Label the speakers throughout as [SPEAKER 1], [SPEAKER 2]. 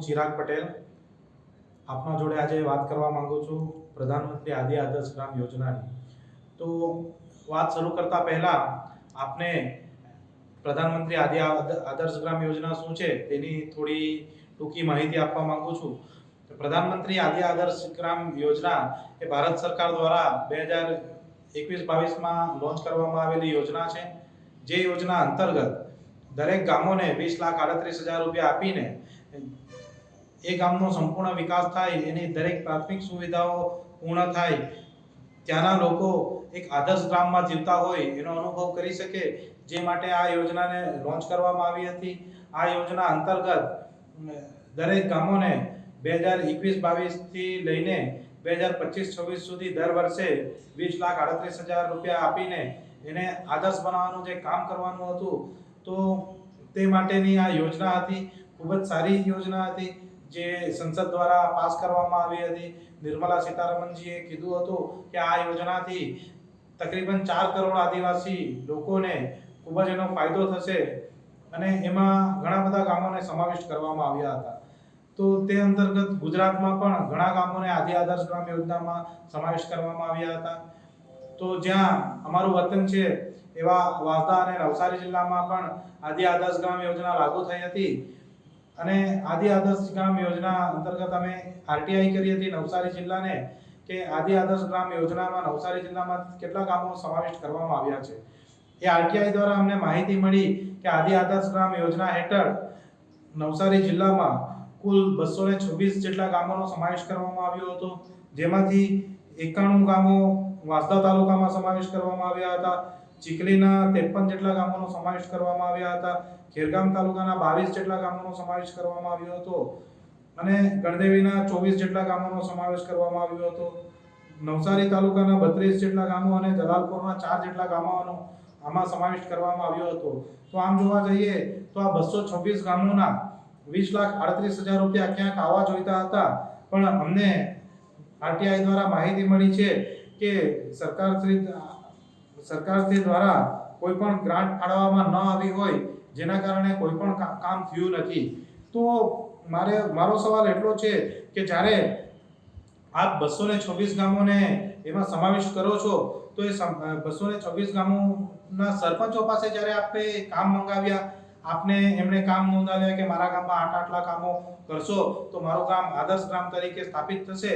[SPEAKER 1] ચિરાગ પટેલ. આપના જોડે આજે વાત કરવા માંગુ છું પ્રધાનમંત્રી આદિ આદર્શ ગ્રામ યોજનાની. તો વાત શરૂ કરતા પહેલા આપને પ્રધાનમંત્રી આદિ આદ- આદર્શ ગ્રામ યોજના શું છે તેની થોડી ટૂંકી માહિતી આપવા માંગુ છું. પ્રધાનમંત્રી આદિ આદર્શ ગ્રામ યોજના એ ભારત સરકાર દ્વારા બે હજાર એકવીસ બાવીસમાં લોન્ચ કરવામાં આવેલી યોજના છે. જે યોજના અંતર્ગત દરેક ગામોને વીસ લાખ આડત્રીસ હજાર રૂપિયા આપીને એ ગામનો સંપૂર્ણ વિકાસ થાય, એની દરેક પ્રાથમિક સુવિધાઓ પૂર્ણ થાય, ત્યાંના લોકો એક આદર્શ ગ્રામમાં જીવતા હોય એનો અનુભવ કરી શકે, જે માટે આ યોજનાને લોન્ચ કરવામાં આવી હતી. આ યોજના અંતર્ગત દરેક ગામોને બે હજાર એકવીસ બાવીસથી લઈને બે હજાર પચીસ છવ્વીસ સુધી દર વર્ષે વીસ લાખ આડત્રીસ હજાર રૂપિયા આપીને એને આદર્શ બનાવવાનું જે કામ કરવાનું હતું, તો તે માટેની આ યોજના હતી. ખૂબ જ સારી યોજના હતી. જે સંસદ દ્વારા પાસ કરવામાં આવી હતી, નિર્મલા સીતારમણજીએ કીધું હતું કે આ યોજનાથી તકરીબન ચાર કરોડ આદિવાસી લોકોને ખૂબ જ એનો ફાયદો થશે અને એમાં ઘણા બધા ગામોને સમાવિષ્ટ કરવામાં આવ્યા હતા. તો તે અંતર્ગત ગુજરાતમાં પણ ઘણા ગામોને આદિ આદર્શ ગ્રામ યોજનામાં સમાવિષ્ટ કરવામાં આવ્યા હતા. તો જ્યાં અમારું વતન છે એવા વાસદા અને નવસારી જિલ્લામાં પણ આદિ આદર્શ ગ્રામ યોજના લાગુ થઈ હતી. અને આદિ આદર્શ ગ્રામ યોજના અંતર્ગત અમે આરટીઆઈ કરી હતી નવસારી જિલ્લાને કે આદિ આદર્શ ગ્રામ યોજનામાં નવસારી જિલ્લામાં કેટલા ગામો સમાવિષ્ટ કરવામાં આવ્યા છે. એ આરટીઆઈ દ્વારા અમને માહિતી મળી કે આદિ આદર્શ ગ્રામ યોજના હેઠળ નવસારી જિલ્લામાં કુલ બસો ને છવ્વીસ જેટલા ગામોનો સમાવેશ કરવામાં આવ્યો હતો. જેમાંથી એકાણું ગામો વાંસદા તાલુકામાં સમાવેશ કરવામાં આવ્યા હતા. ચીખલીના ત્રેપન જેટલા ગામોનો સમાવેશ કરવામાં આવ્યા હતા. ખેરગામ તાલુકાના બાવીસ જેટલા ગામોનો સમાવેશ કરવામાં આવ્યો હતો. અને ગણદેવીના ચોવીસ જેટલા ગામોનો સમાવેશ કરવામાં આવ્યો હતો. નવસારી તાલુકાના બત્રીસ જેટલા ગામો અને જલાલપુરના ચાર જેટલા ગામોનો આમાં સમાવેશ કરવામાં આવ્યો હતો. તો આમ જોવા જઈએ તો આ બસો છવ્વીસ ગામોના વીસ લાખ આડત્રીસ હજાર રૂપિયા ક્યાંક આવવા જોઈતા હતા. પણ અમને આરટીઆઈ દ્વારા માહિતી મળી છે કે સરકાર શ્રી સરકારશ્રી દ્વારા કોઈ પણ ગ્રાન્ટ ફાળવવામાં ન આવી હોય, જેના કારણે કોઈ પણ કામ થયું નથી. તો મારે, મારો સવાલ એટલો છે કે જ્યારે આપ બસો ને છવ્વીસ ગામોને એમાં સમાવિષ્ટ કરો છો, તો એ બસો ને છવ્વીસ ગામોના સરપંચો પાસે જ્યારે આપણે કામ મંગાવ્યા, આપને એમણે કામ નોંધાવ્યા કે મારા ગામમાં આટલા આટલા કામો કરશો, તો મારું ગામ આદર્શ ગ્રામ તરીકે સ્થાપિત થશે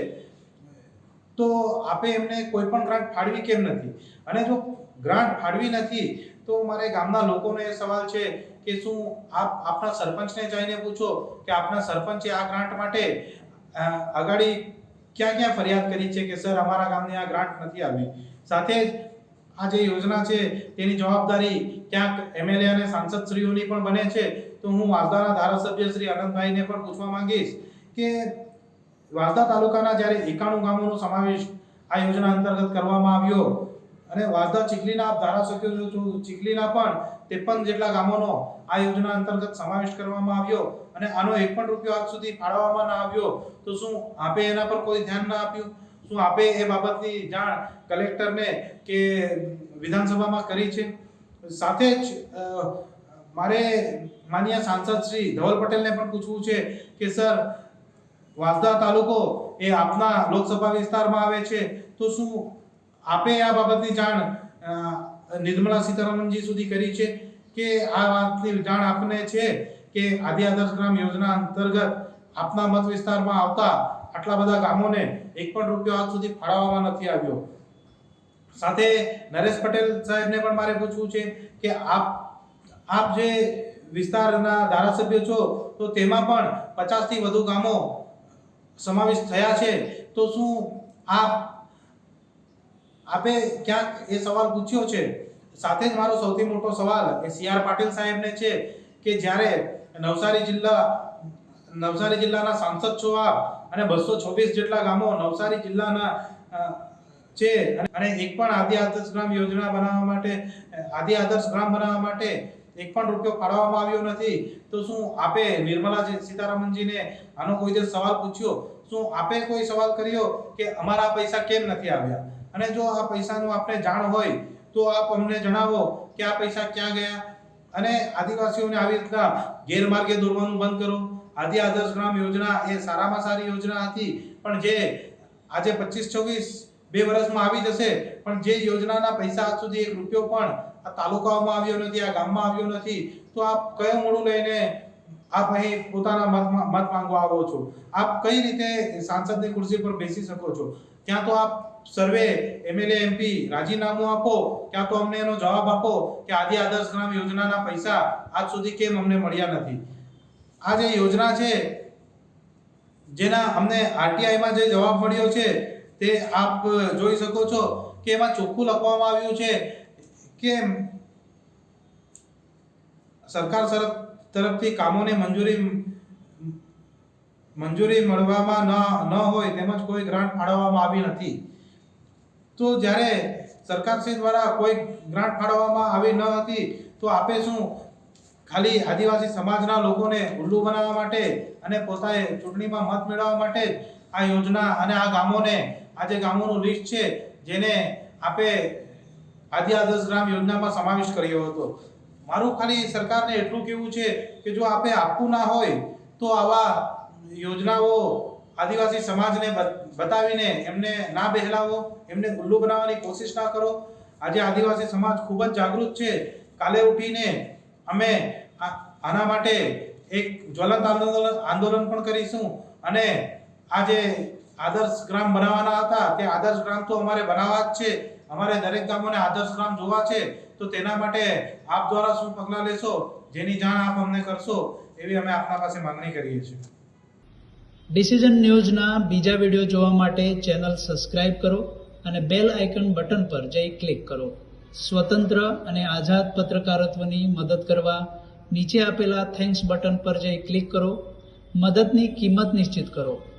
[SPEAKER 1] તો આપે એમને કોઈ પણ ગ્રાન્ટ ફાળવી કેમ નથી? અને જો ગ્રાન્ટ ફાળવી નથી, તો મારે ગામના લોકોને એ સવાલ છે કે શું આપ, આપના સરપંચને જઈને પૂછો કે આપના સરપંચે આ ગ્રાન્ટ માટે આગાડી ક્યાં ક્યાં ફરિયાદ કરી છે કે સર અમારા ગામને આ ગ્રાન્ટ નથી આવી? સાથે જ આ જે યોજના છે તેની જવાબદારી ક્યાંક એમએલએ અને સાંસદશ્રીઓની પણ બને છે. તો હું વાંસદાના ધારાસભ્ય શ્રી અનંતભાઈને પણ પૂછવા માંગીશ કે વાંસદા તાલુકાના જ્યારે એકાણું ગામોનો સમાવેશ આ યોજના અંતર્ગત કરવામાં આવ્યો અને વાસદા ચીખલીના ધારાસભ્યો જો ચીખલીના પણ ત્રેપન જેટલા ગામોનો આ યોજના અંતર્ગત સમાવેશ કરવામાં આવ્યો અને આનો એક પણ રૂપિયો આજ સુધી ફાળવવામાં ના આવ્યો. તો શું આપે એના પર કોઈ ધ્યાન ના આપ્યું? શું આપે એ બાબતની જાણ કલેક્ટરને કે વિધાનસભામાં કરી છે? સાથે જ મારે માન્ય સાંસદ શ્રી ધવલ પટેલને પણ પૂછવું છે કે, સર વાંસદા તાલુકો એ આપના લોકસભા વિસ્તારમાં આવે છે. તો શું આપે આ બાબતની જાણ નિર્મલા સીતારમણજી સુધી કરી છે કે આ વાતની જાણ આપને છે કે આદિ આદર્શ ગ્રામ યોજના અંતર્ગત આપના મત વિસ્તારમાં આવતા આટલા બધા ગામોને એક પણ રૂપિયો આજ સુધી ફાળવવામાં નથી આવ્યો? સાથે નરેશ પટેલ સાહેબને પણ મારે પૂછવું છે કે આપ આપ જે વિસ્તારના ધારાસભ્ય છો, તો તેમાં પણ પચાસથી વધુ ગામો સમાવિષ્ટ થયા છે, તો શું આપ આપે ક્યાંક એ સવાલ પૂછ્યો છે? સાથે જ મારો સૌથી મોટો સવાલ એ સી આર પાટીલ સાહેબને છે કે જ્યારે નવસારી જિલ્લા, નવસારી જિલ્લાના સાંસદ છો આપ અને બસો છવ્વીસ જેટલા ગામો નવસારી જિલ્લાના છે અને એક પણ આદિ આદર્શ ગ્રામ યોજના બનાવવા માટે, આદિ આદર્શ ગ્રામ બનાવવા માટે એક પણ રૂપિયો ફાળવવામાં આવ્યો નથી. તો શું આપે નિર્મલા સીતારામનજીને આનો કોઈ દિવસ સવાલ પૂછ્યો? શું આપે કોઈ સવાલ કર્યો કે અમારા પૈસા કેમ નથી આવ્યા? અને જો આ પૈસાનું આપને જાણ હોય, તો આપ અમને જણાવો કે આ પૈસા ક્યાં ગયા? અને આદિવાસીઓને આવી રીતના ગેરમાર્ગે દોરવાનું બંધ કરો. આદિ આદર્શ ગ્રામ યોજના એ સારામાં સારી યોજના હતી, પણ જે આજે પચીસ છવ્વીસ બે વર્ષમાં આવી જશે, પણ જે યોજનાના પૈસા સુધી એક રૂપિયો પણ આ તાલુકાઓમાં આવ્યો નથી, આ ગામમાં આવ્યો નથી, તો આપ કયા મોડું લઈને આપ અહીં પોતાના મત મત માંગવા આવો છો? આપ કઈ રીતે સાંસદની ખુરશી પર બેસી શકો છો? ત્યાં તો આપ સર્વે એમએલએ એમપી રાજીનામું આપો ત્યાં તો અમને એનો જવાબ આપો કે આદિ આદર્શ ગ્રામ યોજનાના પૈસા આજ સુધી કેમ અમને મળ્યા નથી. આ જે યોજના છે, જેના અમને આરટીઆઈમાં જે જવાબ મળ્યો છે, તે આપ જોઈ શકો છો કે એમાં ચોખ્ખું લખવામાં આવ્યું છે કે સરકાર તરફ તરફથી કામોને મંજૂરી મંજૂરી મળવામાં ન ન હોય તેમજ કોઈ ગ્રાન્ટ ફાળવવામાં આવી નથી. તો જ્યારે સરકારશ્રી દ્વારા કોઈ ગ્રાન્ટ ફાળવવામાં આવી ન હતી, તો આપે શું ખાલી આદિવાસી સમાજના લોકોને ઉલ્લુ બનાવવા માટે અને પોતાએ ચૂંટણીમાં મત મેળવવા માટે આ યોજના અને આ ગામોને, આ જે ગામોનું લિસ્ટ છે, જેને આપે આદિ આદર્શ ગ્રામ યોજનામાં સમાવેશ કર્યો હતો. મારું ખાલી સરકારને એટલું કહેવું છે કે જો આપે આપવું ના હોય, તો આવા યોજનાઓ આદિવાસી સમાજને બતાવીને એમને ના બહેલાવો, એમને ગુલ્લુ બનાવવાની કોશિશ ના કરો. આજે આદિવાસી સમાજ ખૂબ જ જાગૃત છે. કાલે ઉઠીને અમે આના માટે એક જ્વલંત આંદોલન આંદોલન પણ કરીશું. અને આ જે આદર્શ ગ્રામ બનાવવાના હતા. તે આદર્શ ગ્રામ તો અમારે બનાવવા જ છે. અમારે દરેક ગામોને આદર્શ ગ્રામ જોવા છે. તો તેના માટે આપ દ્વારા શું પગલાં લેશો? જેની જાણ આપ અમને કરશો એવી અમે આપના પાસે માંગણી કરીએ છીએ.
[SPEAKER 2] ડિસિઝન ન્યૂઝના બીજા વીડિયો જોવા માટે ચેનલ સબસ્ક્રાઇબ કરો અને બેલ આઇકન બટન પર જઈ ક્લિક કરો. સ્વતંત્ર અને આઝાદ પત્રકારત્વની મદદ કરવા નીચે આપેલા થેન્ક્સ બટન પર જઈ ક્લિક કરો. મદદની કિંમત નિશ્ચિત કરો.